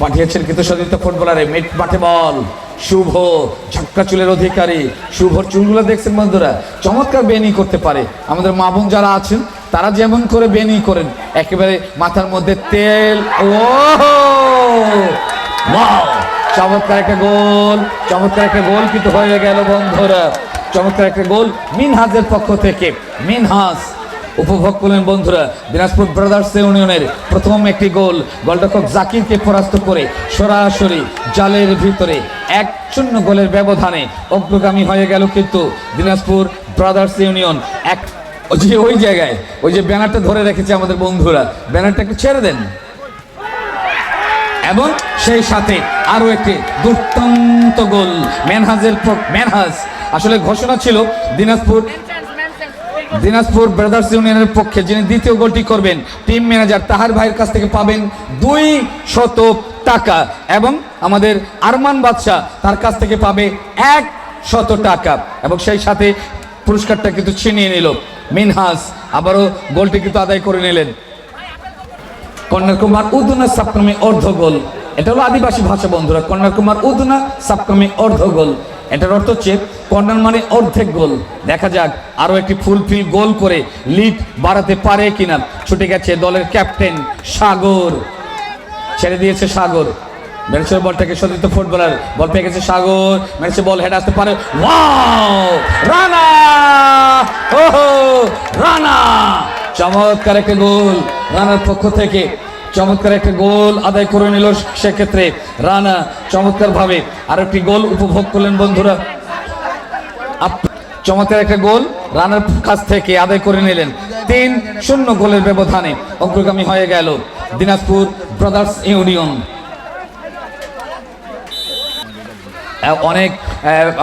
পাঠিয়েছেন সতীর্থ ফুটবলারে মিট মাঠে বল। শুভ ঝটকা চুলের অধিকারী। শুভর চুলগুলো দেখছেন বন্ধুরা, চমৎকার বেনি করতে পারে। আমাদের মা বোন যারা আছেন, তারা যেমন করে বেনি করেন, একেবারে মাথার মধ্যে তেল। ও চমৎকার একটা গোল, চমৎকার একটা গোল কিন্তু হয়ে গেল বন্ধুরা। চমৎকার একটা গোল মিনহাজের পক্ষ থেকে। মিনহাজ উপভোগ করলেন বন্ধুরা, দিনাজপুর ব্রাদার্স ইউনিয়নের প্রথম একটি গোল। গোলরক্ষক জাকিরকে পরাস্ত করে সরাসরি জালের ভিতরে এক শূন্য গোলের ব্যবধানে অগ্রগামী হয়ে গেল কিন্তু দিনাজপুর ব্রাদার্স ইউনিয়ন। এক ওই যে ওই জায়গায়, ওই যে ব্যানারটা ধরে রেখেছে আমাদের বন্ধুরা, ব্যানারটা একটু ছেড়ে দেন। এবং সেই সাথে আরও একটি দুর্দান্ত গোল মেনহাজের মেনহাজ আসলে ঘোষণা ছিল দিনাজপুর দিনাজপুর ব্রাদার্স ইউনিয়নের পক্ষে যিনি দ্বিতীয় গোলটি করবেন টিম ম্যানেজার তাহার ভাইয়ের কাছ থেকে পাবেন দুই শত টাকা এবং আমাদের আরমান বাদশাহ তার কাছ থেকে পাবে এক শত টাকা এবং সেই সাথে পুরস্কারটা কিন্তু ছিনিয়ে নিল মিনহাস। আবারও গোলটি কিন্তু আদায় করে নিলেন। কন্যার কুমার উদুনা সাপক্রমে অর্ধ গোল এটা হলো আদিবাসী ভাষা বন্ধুরা কন্যাকুমার উদুনা সাপক্রমে অর্ধ গোল এটার অর্থ হচ্ছে কর্নার মানে অর্ধেক গোল। দেখা যাক আরও একটি ফুলফিল গোল করে লিড বাড়াতে পারে কিনা। ছুটে গেছে দলের ক্যাপ্টেন সাগর। ছেড়ে দিয়েছে সাগর। মেরেছে বলটাকে সতীর্থ ফুটবলার বল পেয়ে গেছে সাগর। মেরেছে বল হেড আসতে পারে। ওয়াও! রানা! ওহো! রানা! চমৎকার একটা গোল। রানার পক্ষ থেকে চমৎকার একটা গোল আদায় করে নিল সেক্ষেত্রে রানা চমৎকার ভাবে আর একটি গোল উপভোগ করলেন বন্ধুরা। চমৎকার একটা গোল রানার কাছ থেকে আদায় করে নিলেন। তিন শূন্য গোলের ব্যবধানে অগ্রগামী হয়ে গেল দিনাজপুর ব্রাদার্স ইউনিয়ন। অনেক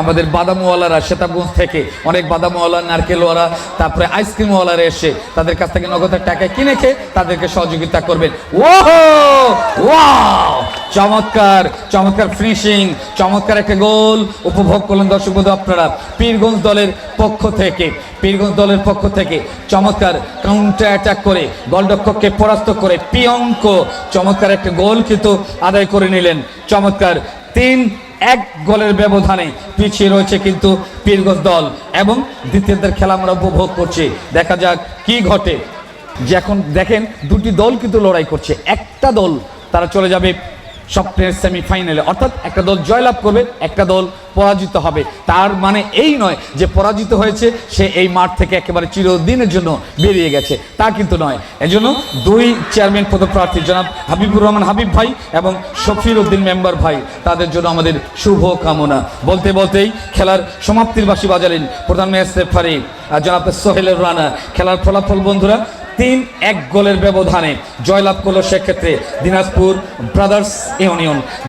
আমাদের বাদামওয়ালারা সেতাবগঞ্জ থেকে অনেক বাদামওয়ালা, নারকেলওয়ালা, তারপরে আইসক্রিমওয়ালারা এসে তাদের কাছ থেকে নগদের টাকা কিনে খেয়ে তাদেরকে সহযোগিতা করবেন। ওয়াও! চমৎকার চমৎকার ফিনিশিং চমৎকার একটা গোল উপভোগ করলেন দর্শক বন্ধু আপনারা। পীরগঞ্জ দলের পক্ষ থেকে, পীরগঞ্জ দলের পক্ষ থেকে চমৎকার কাউন্টার অ্যাটাক করে, গোলরক্ষককে পরাস্ত করে পিয়ঙ্ক চমৎকার একটা গোল কিন্তু আদায় করে নিলেন। চমৎকার তিন এক গোলের ব্যবধানে পিছিয়ে রয়েছে কিন্তু পীরগঞ্জ দল এবং দ্বিতীয়দের খেলা আমরা উপভোগ করছি। দেখা যাক কি ঘটে। যে এখন দেখেন দুটি দল কিন্তু লড়াই করছে। একটা দল তারা চলে যাবে স্বপ্নের সেমিফাইনালে অর্থাৎ একটা দল জয়লাভ করবে, একটা দল পরাজিত হবে। তার মানে এই নয় যে পরাজিত হয়েছে, সে এই মাঠ থেকে একেবারে চিরদিনের জন্য বেরিয়ে গেছে। তা কিন্তু নয়। এজন্য দুই চেয়ারম্যান পদপ্রার্থী, জনাব হাবিবুর রহমান হাবিব ভাই এবং শফির উদ্দিন মেম্বার ভাই, তাদের জন্য আমাদের শুভ কামনা বলতে বলতেই খেলার সমাপ্তির বাসী বাজালেন প্রধান ম্যাচ রেফারি জনাব সোহেলের রানা। খেলার ফলাফল বন্ধুরা তিন এক গোলের ব্যবধানে জয়লাভ করল সেক্ষেত্রে দিনাজপুর ব্রাদার্স ইউনিয়ন।